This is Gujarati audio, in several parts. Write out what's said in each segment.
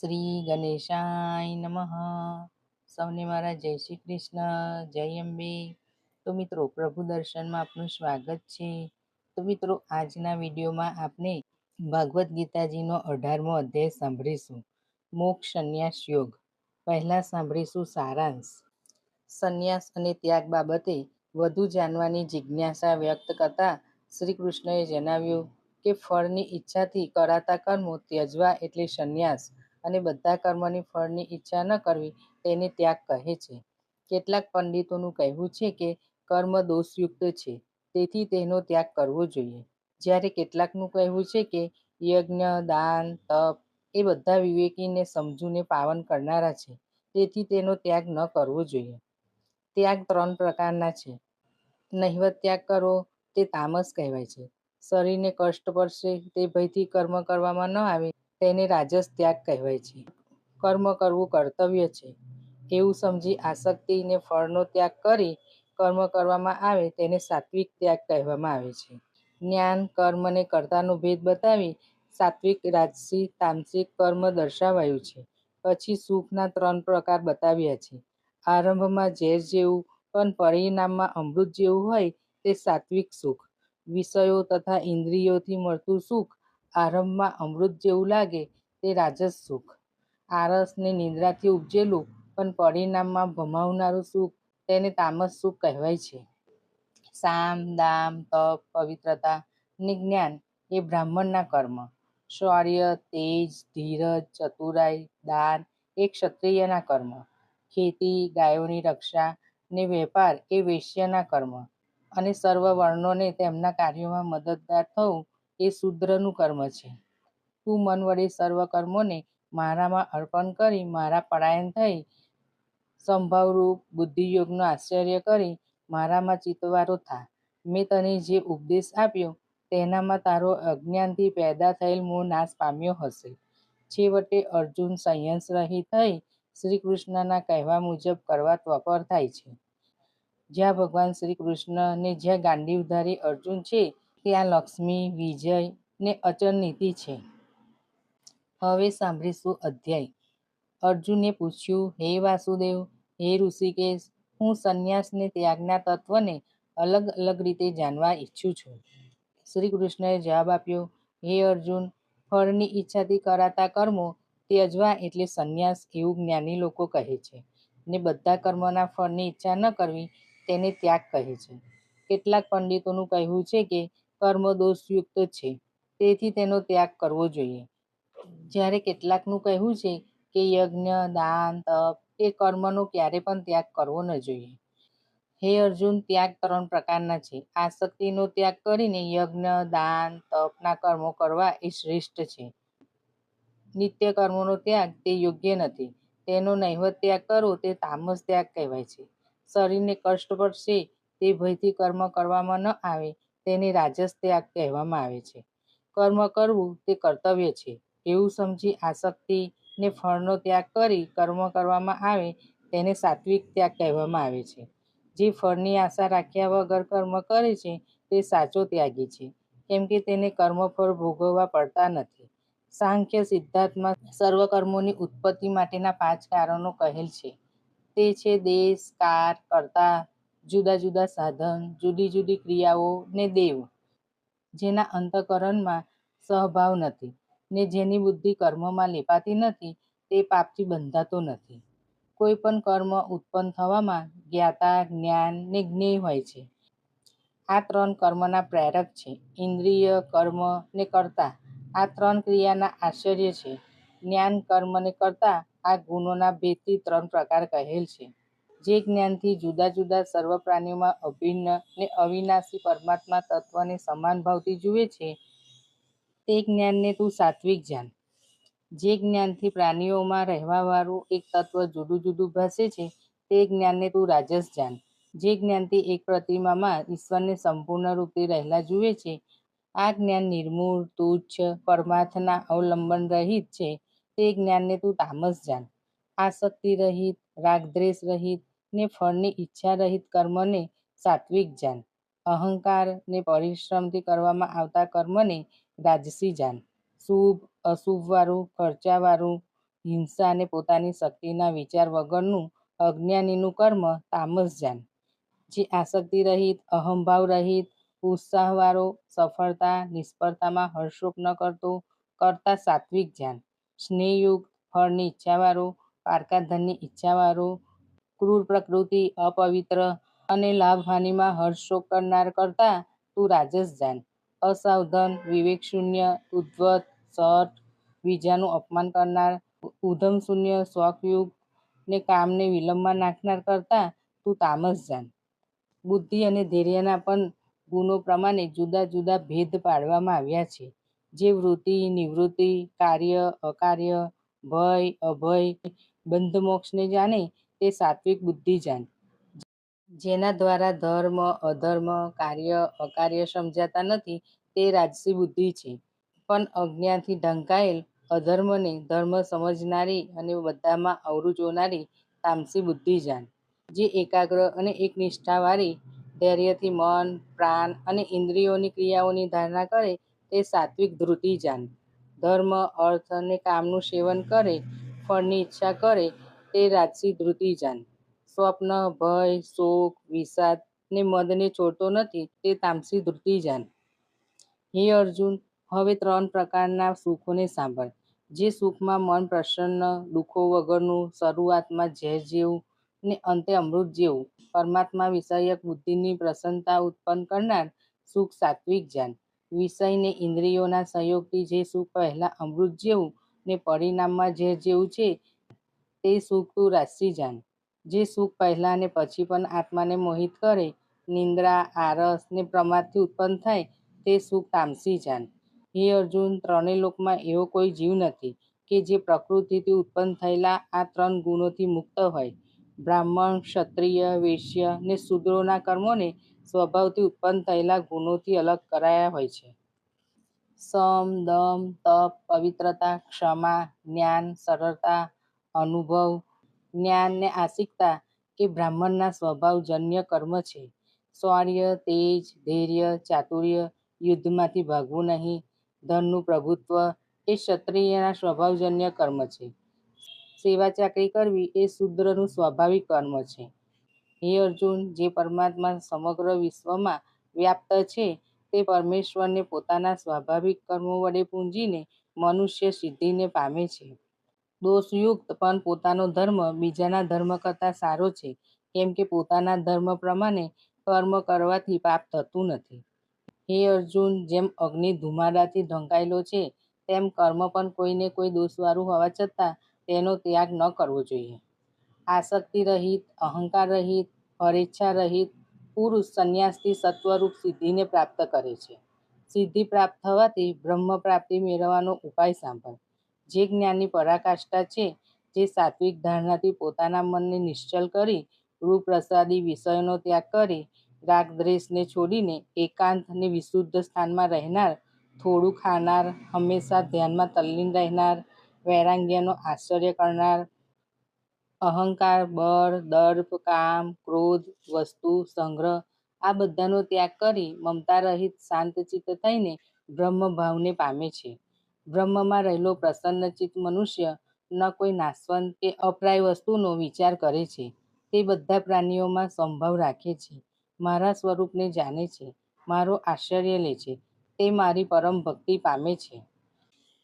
શ્રી ગણેશાય નમઃ. સૌને મારા જય શ્રી કૃષ્ણ, જય અંબે. તો મિત્રો, પ્રભુ દર્શનમાં આપનું સ્વાગત છે. તો મિત્રો, આજના વિડીયોમાં આપણે ભાગવદ્ ગીતાજીનો અઢારમો અધ્યાય સાંભળીશું. મોક્ષ સંન્યાસ યોગ. પહેલાં સાંભળીશું સારાંશ. સંન્યાસ અને ત્યાગ બાબતે વધુ જાણવાની જિજ્ઞાસા વ્યક્ત કરતા શ્રી કૃષ્ણએ જણાવ્યું કે, ફળની ઈચ્છાથી કરાતા કર્મો ત્યજવા એટલે સંન્યાસ. અને બધા કર્મની ફળની ઈચ્છા ન કરવી તેને ત્યાગ કહે છે. કેટલાક પંડિતોનું કહેવું છે કે કર્મ દોષયુક્ત છે, તેથી તેનો ત્યાગ કરવો જોઈએ. જ્યારે કેટલાકનું કહેવું છે કે યજ્ઞ, દાન, તપ એ બધા વિવેકીને સમજૂને પાવન કરનારા છે, તેથી તેનો ત્યાગ ન કરવો જોઈએ. ત્યાગ ત્રણ પ્રકારના છે. નહિવત ત્યાગ કરવો તે તામસ કહેવાય છે. શરીરને કષ્ટ પડશે, તે ભયથી કર્મ કરવામાં ન આવે તેને રાજસ ત્યાગ કહેવાય છે. કર્મ કરવું કર્તવ્ય છે. એવું સમજી આસક્તિને ફળનો ત્યાગ કરી કર્મ કરવામાં આવે તેને સાત્વિક ત્યાગ કહેવામાં આવે છે. જ્ઞાન, કર્મ અને કર્તાનો ભેદ બતાવી સાત્વિક, રાજસી તામસિક કર્મ દર્શાવાયું છે. પછી સુખના ત્રણ પ્રકાર બતાવ્યા છે. આરંભમાં ઝેર જેવું, પણ પરિણામમાં અમૃત જેવું હોય તે સાત્વિક સુખ. વિષયો તથા ઇન્દ્રિયોથી મળતું સુખ આરંભમાં અમૃત જેવું લાગે તે રાજસ સુખ. આરસ ને નિંદ્રાથી ઉપજેલું પણ પરિણામમાં ભમાવનારું સુખ તેને તામસ સુખ કહેવાય છે. સામ, દામ, તપ, પવિત્રતા ને જ્ઞાન એ બ્રાહ્મણના કર્મ. શૌર્ય, તેજ, ધીરજ, ચતુરાઈ, દાન એ ક્ષત્રિયના કર્મ. ખેતી, ગાયોની રક્ષા ને વેપાર એ વૈશ્યના કર્મ. અને સર્વ વર્ણોને તેમના કાર્યોમાં મદદગાર થવું એ શૂદ્રનું કર્મ છે. તું મન વડે સર્વ કર્મોને મારામાં અર્પણ કરી મારા પરાયણ થઈ સંભાવરૂપ બુદ્ધિયોગનો આશ્ચર્ય કરી મારામાં ચિત્તવારો થા. મેં તને જે ઉપદેશ આપ્યો તેનામાં તારો અજ્ઞાનથી પેદા થયેલ મોહ નાશ પામ્યો હશે. છેવટે અર્જુન સંયંસ રહી થઈ શ્રી કૃષ્ણના કહેવા મુજબ કરવા તપર થાય છે. જ્યાં ભગવાન શ્રી કૃષ્ણ ને જ્યાં ગાંડીવધારી અર્જુન છે ત્યાં લક્ષ્મી, વિજય ને અચળ નીતિ છે. હવે સાંભળીશું અધ્યાય? અર્જુને પૂછ્યું, હે વાસુદેવ, હે ઋષિકેશ, હું સંન્યાસને ત્યાગના તત્વને અલગ અલગ રીતે જાણવા ઈચ્છું છું. શ્રી કૃષ્ણએ જવાબ આપ્યો, હે અર્જુન, ફળની ઈચ્છાથી કરાતા કર્મો ત્યજવા એટલે સંન્યાસ એવું જ્ઞાની લોકો કહે છે ને બધા કર્મોના ફળની ઈચ્છા ન કરવી તેને ત્યાગ કહે છે. કેટલાક પંડિતોનું કહેવું છે કે કર્મ દોષયુક્ત છે. તેથી તેનો ત્યાગ કરવો જોઈએ. જ્યારે કેટલાકનું કહેવું છે કે યજ્ઞ, દાન, તપ એ કર્મનો ક્યારે પણ ત્યાગ કરવો ન જોઈએ. હે અર્જુન, ત્યાગ ત્રણ પ્રકારના છે. આસક્તિનો ત્યાગ કરીને યજ્ઞ, દાન, તપના કર્મો કરવા એ શ્રેષ્ઠ છે. નિત્ય કર્મોનો ત્યાગ તે યોગ્ય નથી. તેનો નહિવત ત્યાગ કરવો તે તામસ ત્યાગ કહેવાય છે. શરીરને કષ્ટ પડશે તે ભયથી કર્મ કરવામાં ન આવે. તેને રાજસ ત્યાગ કહેવામાં આવે છે. કર્મ કરવું તે કર્તવ્ય છે. એવું સમજી આસક્તિ ને ફળનો ત્યાગ કરી કર્મ કરવામાં આવે તેને સાત્વિક ત્યાગ કહેવામાં આવે છે. જે ફળની આશા રાખ્યા વગર કર્મ કરે છે તે સાચો ત્યાગી છે. કેમ કે તેને કર્મફળ ભોગવવા પડતા નથી. સાંખ્ય સિદ્ધાર્થમાં સર્વ કર્મોની ઉત્પત્તિ માટેના પાંચ કારણો કહેલ છે. તે છે દેશ, કાર, કર્તા જુદા જુદા સાધન, જુદી જુદી ક્રિયાઓ ને દેવ, જેના અંતકરણમાં સહભાવ નથી ને જેની બુદ્ધિ કર્મમાં લેપાતી નથી, તે પાપથી બંધાતો નથી. કોઈ પણ કર્મ ઉત્પન્ન થવામાં જ્ઞાતા, જ્ઞાન ને જ્ઞેય હોય છે. આ ત્રણ કર્મના પ્રેરક છે. ઇન્દ્રિય કર્મ ને કરતા આ ત્રણ ક્રિયાના આશ્ચર્ય છે. જ્ઞાન કર્મ ને કરતા આ ગુણોના ભેદથી ત્રણ પ્રકાર કહેલ છે. જે જ્ઞાનથી જુદા જુદા સર્વ પ્રાણીઓમાં અભિન્ન ને અવિનાશી પરમાત્મા તત્વને સમાન ભાવથી જુએ છે, તે જ્ઞાનને તું સાત્વિક જ્ઞાન જે જ્ઞાનથી પ્રાણીઓમાં રહેવાવાળું એક તત્વ જુદું જુદું ભાસે છે, તે જ્ઞાનને તું રાજસ જ્ઞાન જે જ્ઞાનથી એક પ્રતિમામાં ઈશ્વરને સંપૂર્ણ રૂપે રહેલા જુએ છે, આ જ્ઞાન નિર્મૂળ, તુચ્છ, પરમાર્થના અવલંબન રહિત છે, તે જ્ઞાનને તું તામસ જાણ આસક્તિ રહિત, રાગદ્વેષ રહિત ને ફળની ઈચ્છા રહિત કર્મને સાત્વિક જાન. અહંકાર ને પરિશ્રમથી કરવામાં આવતા કર્મને રાજસી જાન. શુભ, અશુભવાળું, ખર્ચાવાળું, હિંસા અને પોતાની શક્તિના વિચાર વગરનું અજ્ઞાનીનું કર્મ તામસ જાન. જે આસક્તિ રહિત, અહંભાવ રહિત, ઉત્સાહવાળો, સફળતા, નિષ્ફળતામાં હર્ષોપ ન કરતો, કરતા સાત્વિક જ્ઞાન સ્નેહયુક્ત, ફળની ઈચ્છાવાળો, પારકાધનની ઈચ્છાવાળો ક્રૂર પ્રકૃતિ, અપવિત્ર અને લાભહાનિમાં હર્ષોક કરનાર કરતા તું રાજસ જાન. અસાવધાન વિવેકશૂન્ય ઉદ્વત, સટ બીજાનું અપમાન કરનાર ઉધમશૂન્ય શોખયુક્ત ને કામને વિલંબમાં નાખનાર કરતા તું તામસ જાન. બુદ્ધિ અને ધૈર્યના પણ ગુણો પ્રમાણે જુદા જુદા ભેદ પાડવામાં આવ્યા છે. જે વૃત્તિ, નિવૃત્તિ, કાર્ય, અકાર્ય, ભય, અભય બંધ મોક્ષને જાણે તે સાત્વિક બુદ્ધિ જાન જેના દ્વારા ધર્મ, અધર્મ, કાર્ય, અકાર્ય સમજાતા નથી, તે રાજસી બુદ્ધિ છે. પણ અજ્ઞાનથી ઢંકાયેલ અધર્મને ધર્મ સમજનારી અને બધામાં અવરુજોનારી તામસી બુદ્ધિ જાન જે એકાગ્ર અને એક નિષ્ઠાવાળી, ધૈર્યથી મન, પ્રાણ અને ઇન્દ્રિયોની ક્રિયાઓની ધારણા કરે, તે સાત્વિક ધૃતિ જાન ધર્મ, અર્થ અને કામનું સેવન કરે, ફળની ઈચ્છા કરે તે રાજસી ધૃતિજાન સ્વપ્ન, ભય, શોક, વિષાદ ને મદને છોડતો નથી તે તામસી ધૃતિજાન હે અર્જુન, હવે ત્રણ પ્રકારના સુખોને સાંભળ. જે સુખમાં મન પ્રસન્ન, દુઃખો વગરનું શરૂઆતમાં ઝેર જેવું ને અંતે અમૃત જેવું. પરમાત્મા વિષયક બુદ્ધિની પ્રસન્નતા ઉત્પન્ન કરનાર સુખ સાત્વિક જાન. વિષય ને ઇન્દ્રિયોના સહયોગથી જે સુખ પહેલાં અમૃત જેવું ને પરિણામમાં ઝેર જેવું છે તે સુખ તું રાજસી જાન. જે સુખ પહેલા અને પછી પણ આત્માને મોહિત કરે, નિંદ્રા, આરસ ને પ્રમાદથી ઉત્પન્ન થાય, તે સુખ તામસી જાન. હે અર્જુન ત્રણેય લોકમાં એવો કોઈ જીવ નથી કે જે પ્રકૃતિથી ઉત્પન્ન થયેલા આ ત્રણ ગુણોથી મુક્ત હોય. બ્રાહ્મણ, ક્ષત્રિય, વૈશ્ય ને શૂદ્રોના કર્મોને સ્વભાવથી ઉત્પન્ન થયેલા ગુણોથી અલગ કરાયા હોય છે. સમ, દમ, તપ, પવિત્રતા, ક્ષમા, જ્ઞાન, સરળતા અનુભવ, જ્ઞાન ને આસિકતા કે બ્રાહ્મણના સ્વભાવજન્ય કર્મ છે. શૌર્ય, તેજ, ધૈર્ય, ચાતુર્ય યુદ્ધમાંથી ભાગવું નહીં. ધનનું પ્રભુત્વ એ ક્ષત્રિયના સ્વભાવજન્ય કર્મ છે. સેવા ચાકરી કરવી એ શૂદ્રનું સ્વાભાવિક કર્મ છે. હે અર્જુન, જે પરમાત્મા સમગ્ર વિશ્વમાં વ્યાપ્ત છે, તે પરમેશ્વરને પોતાના સ્વાભાવિક કર્મો વડે પૂંજીને મનુષ્ય સિદ્ધિને પામે છે. દોષયુક્ત પણ પોતાનો ધર્મ બીજાના ધર્મ કરતાં સારો છે. કેમ કે પોતાના ધર્મ પ્રમાણે કર્મ કરવાથી પાપ થતું નથી. હે અર્જુન, જેમ અગ્નિ ધુમાડાથી ઢંકાયેલો છે, તેમ કર્મ પણ કોઈને કોઈ દોષવાળું હોવા છતાં તેનો ત્યાગ ન કરવો જોઈએ. આસક્તિ રહિત, અહંકાર રહિત હરેચ્છા રહિત પુરુષ સંન્યાસથી સત્વરૂપ સિદ્ધિને પ્રાપ્ત કરે છે. સિદ્ધિ પ્રાપ્ત થવાથી બ્રહ્મ પ્રાપ્તિ મેળવવાનો ઉપાય સાંભળ. જે જ્ઞાનની પરાકાષ્ઠા છે, જે સાત્વિક ધારણાથી પોતાના મનને નિશ્ચલ કરી, રૂપ્રસાદી વિષયોનો ત્યાગ કરી રાગ દ્વેષને છોડીને એકાંત અને વિશુદ્ધ સ્થાનમાં રહેનાર, થોડું ખાનાર, હંમેશા ધ્યાનમાં તલ્લીન રહેનાર, વૈરાગ્યનો આશ્ચર્ય કરનાર, અહંકાર, બળ, દર્પ, કામ, ક્રોધ, વસ્તુ, સંગ્રહ, આ બધાનો ત્યાગ કરી, મમતા રહિત શાંતચિત્ત થઈને બ્રહ્મ ભાવને પામે છે. બ્રહ્મમાં રહેલો પ્રસન્નચિત્ત મનુષ્ય ન કોઈ નાશવંત કે અપ્રાય વસ્તુનો વિચાર કરે છે. તે બધા પ્રાણીઓમાં સંભવ રાખે છે. મારા સ્વરૂપને જાણે છે. મારો આશ્ચર્ય લે છે. તે મારી પરમ ભક્તિ પામે છે.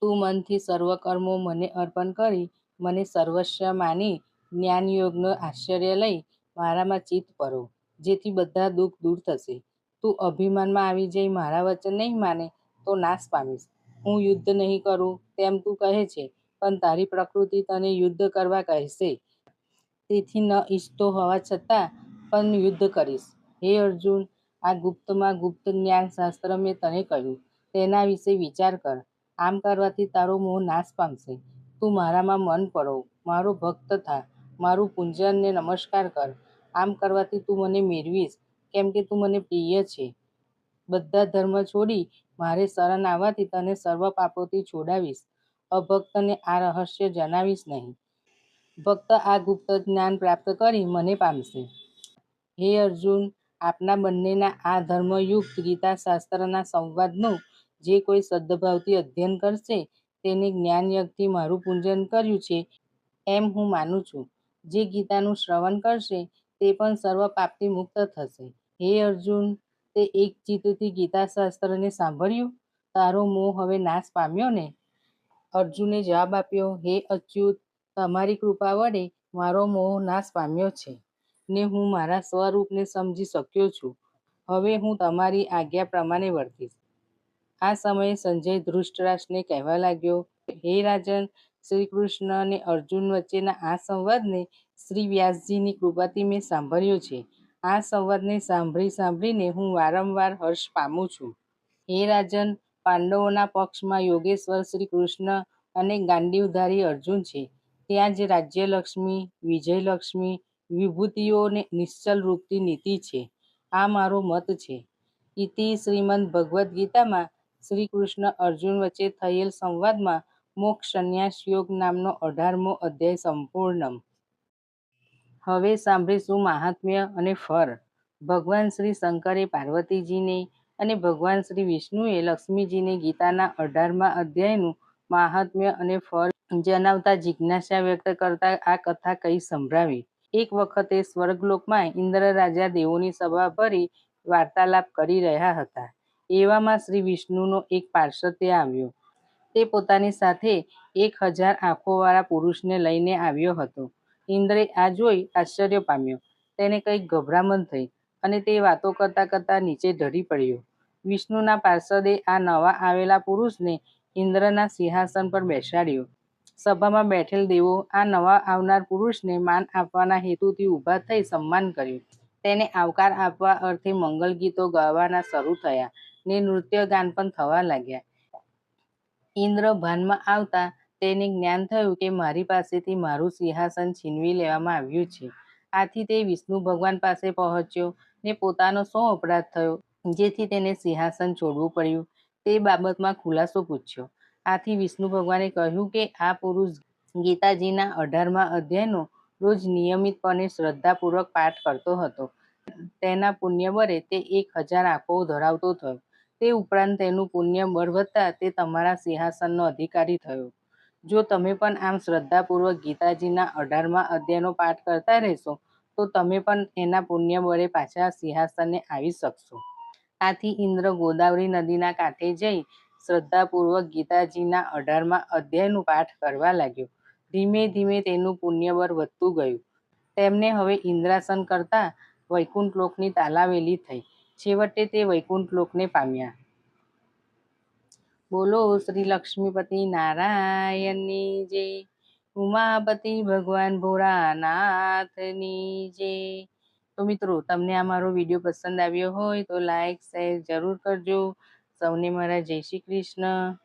તું મનથી સર્વ કર્મો મને અર્પણ કરી, મને સર્વસ્વ માની, જ્ઞાનયોગનો આશ્ચર્ય લઈ મારામાં ચિત્ત પરો, જેથી બધા દુઃખ દૂર થશે. તું અભિમાનમાં આવી જઈ મારા વચન નહીં માને, તો નાશ પામીશ. હું યુદ્ધ નહીં કરું, તેમ તું કહે છે, પણ તારી પ્રકૃતિ તને યુદ્ધ કરવા કહેશે. તેથી ન ઈચ્છતો હોવા છતાં પણ યુદ્ધ કરીશ. હે અર્જુન, આ ગુપ્તમાં ગુપ્ત જ્ઞાન શાસ્ત્ર મેં તને કહ્યું, તેના વિશે વિચાર કર. આમ કરવાથી તારો મોહ નાશ પામશે. તું મારામાં મન પડો, મારો ભક્ત થા, મારું પૂંજનને નમસ્કાર કર. આમ કરવાથી તું મને મેળવીશ, કેમ કે તું મને પ્રિય છે. બધા ધર્મ છોડી મારે શરણ આવવાથી તને સર્વ પાપોથી છોડાવીશ. અભક્તને આ રહસ્ય જણાવીશ નહીં. ભક્ત આ ગુપ્ત જ્ઞાન પ્રાપ્ત કરી મને પામશે. હે અર્જુન, આપના બંનેના આ ધર્મયુક્ત ગીતા શાસ્ત્રના સંવાદનું જે કોઈ સદ્ભાવથી અધ્યયન કરશે, તેને જ્ઞાનયજ્ઞથી મારું પૂજન કર્યું છે એમ હું માનું છું. જે ગીતાનું શ્રવણ કરશે, તે પણ સર્વ પાપથી મુક્ત થશે. હે અર્જુન તે એક ચિત્તથી ગીતાશાસ્ત્રને સાંભળ્યું. તારો મોહ હવે નાશ પામ્યો ને? અર્જુને જવાબ આપ્યો, હે અચ્યુત, તમારી કૃપા વડે મારો મોહ નાશ પામ્યો છે ને હું મારા સ્વરૂપને સમજી શક્યો છું. હવે હું તમારી આજ્ઞા પ્રમાણે વર્તીશ. આ સમયે સંજય ધૃષ્ટરાષ્ટ્રને કહેવા લાગ્યો, હે રાજન શ્રી કૃષ્ણ અને અર્જુન વચ્ચેના આ સંવાદને શ્રી વ્યાસજીની કૃપાથી મેં સાંભળ્યો છે. આ સંવાદને સાંભળી સાંભળીને હું વારંવાર હર્ષ પામું છું. હે રાજન, પાંડવોના પક્ષમાં યોગેશ્વર શ્રી કૃષ્ણ અને ગાંડીવધારી અર્જુન છે. ત્યાં જ રાજ્યલક્ષ્મી, વિજયલક્ષ્મી વિભૂતિઓને નિશ્ચલ રૂપથી નીતિ છે. આ મારો મત છે. ઇતિ શ્રીમદ ભગવદ્ ગીતામાં શ્રી કૃષ્ણ અર્જુન વચ્ચે થયેલ સંવાદમાં મોક્ષ સંન્યાસ યોગ નામનો અઢારમો અધ્યાય સંપૂર્ણ હવે સાંભળીશું મહાત્મ્ય અને ફળ ભગવાન શ્રી શંકરે પાર્વતીજીને અને ભગવાન શ્રી વિષ્ણુએ લક્ષ્મીજીને ગીતાના અઢારમા અધ્યાયનું મહાત્મ્ય અને ફળ જણાવતા જિજ્ઞાસા વ્યક્ત કરતા આ કથા કહી સંભળાવી. એક વખતે સ્વર્ગલોકમાં ઇન્દ્ર રાજા દેવોની સભા ભરી વાર્તાલાપ કરી રહ્યા હતા. એવામાં શ્રી વિષ્ણુનો એક પાર્ષદ આવ્યો. તે પોતાની સાથે એક હજાર આંખોવાળા પુરુષને લઈને આવ્યો હતો. ઇન્દ્રે આ જોઈ આશ્ચર્ય પામ્યો. તેને કંઈક ગભરામણ થઈ અને તે વાતો કરતા કરતા નીચે ઢળી પડ્યો. વિષ્ણુના પાર્ષદે આ નવા આવેલા પુરુષને ઇન્દ્રના સિંહાસન પર બેસાડ્યો. સભામાં બેઠેલ દેવો આ નવા આવનાર પુરુષને માન આપવાના હેતુથી ઊભા થઈ સન્માન કર્યું. તેને આવકાર આપવા અર્થે મંગલ ગીતો ગાવાના શરૂ થયા ને નૃત્ય ગાન પણ થવા લાગ્યા. ઇન્દ્ર ભાનમાં આવતા તેને જ્ઞાન થયું કે મારી પાસેથી મારું સિંહાસન છીનવી લેવામાં આવ્યું છે. આથી તે વિષ્ણુ ભગવાન પાસે પહોંચ્યો ને પોતાનો શું અપરાધ થયો, જેથી તેને સિંહાસન છોડવું પડ્યું. તે બાબતમાં ખુલાસો પૂછ્યો. આથી વિષ્ણુ ભગવાને કહ્યું કે આ પુરુષ ગીતાજીના અઢારમા અધ્યાયનો રોજ નિયમિતપણે શ્રદ્ધાપૂર્વક પાઠ કરતો હતો. તેના પુણ્ય બળે તે એક હજાર આંખો ધરાવતો થયો. તે ઉપરાંત તેનું પુણ્ય બળ વધતા તે તમારા સિંહાસનનો અધિકારી થયો. જો તમે પણ આમ શ્રદ્ધાપૂર્વક ગીતાજીના અઢારમાં અધ્યાયનો પાઠ કરતા રહેશો, તો તમે પણ એના પુણ્ય બળે પાછા સિંહાસને આવી શકશો. આથી ઇન્દ્ર ગોદાવરી નદીના કાંઠે જઈ શ્રદ્ધાપૂર્વક ગીતાજીના અઢારમાં અધ્યાયનું પાઠ કરવા લાગ્યો. ધીમે ધીમે તેનું પુણ્યબળ વધતું ગયું. તેમને હવે ઇન્દ્રાસન કરતા વૈકુંઠ લોકની તાલાવેલી થઈ. છેવટે તે વૈકુંઠ લોકને પામ્યા. બોલો શ્રી લક્ષ્મીપતિ નારાયણની જય, ઉમાપતિ ભગવાન ભોળાનાથની જય. તો મિત્રો, તમને આ મારો વીડિયો પસંદ આવ્યો હોય તો લાઈક, શેર જરૂર કરજો. સૌને મારા જય શ્રી કૃષ્ણ.